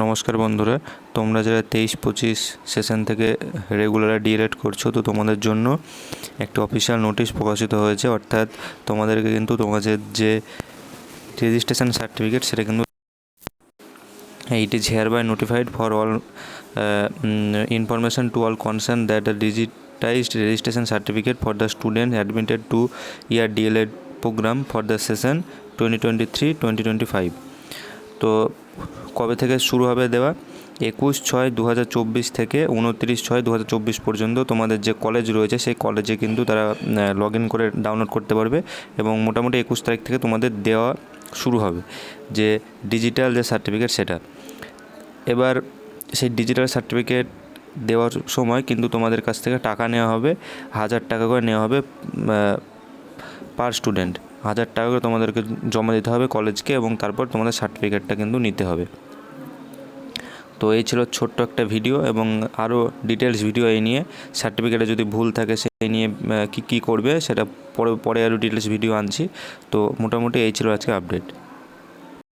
নমস্কার বন্ধুরা, তোমরা যারা তেইশ পঁচিশ সেশন থেকে রেগুলার ডিএলএড করছ, তো তোমাদের জন্য একটা অফিসিয়াল নোটিশ প্রকাশিত হয়েছে। অর্থাৎ তোমাদেরকে কিন্তু তোমাদের যে রেজিস্ট্রেশন সার্টিফিকেট সেটা কিন্তু it is hereby notified for all information to all concern that the digitised registration certificate for the student admitted two year DElEd programme for the session twenty twenty three twenty twenty five তো কবে থেকে শুরু হবে দেওয়া? একুশ ছয় দু হাজার চব্বিশ থেকে উনত্রিশ ছয় দু হাজার চব্বিশ পর্যন্ত তোমাদের যে কলেজ রয়েছে, সেই কলেজে কিন্তু তারা লগ ইন করে ডাউনলোড করতে পারবে এবং মোটামুটি একুশ তারিখ থেকে তোমাদের দেওয়া শুরু হবে যে ডিজিটাল যে সার্টিফিকেট সেটা। এবার সেই ডিজিটাল সার্টিফিকেট দেওয়ার সময় কিন্তু তোমাদের কাছ থেকে টাকা নেওয়া হবে, হাজার টাকা করে নেওয়া হবে পার স্টুডেন্ট হাজার টাকা করে তোমাদেরকে জমা দিতে হবে কলেজকে এবং তারপর তোমাদের সার্টিফিকেটটা কিন্তু নিতে হবে। তো এই ছিল ছোট্ট একটা ভিডিও এবং আরও ডিটেলস ভিডিও এই নিয়ে। সার্টিফিকেটে যদি ভুল থাকে সেই নিয়ে কি কি করবে সেটা পরে পরে আরও ডিটেলস ভিডিও আনছি। তো মোটামুটি এই ছিল আজকে আপডেট।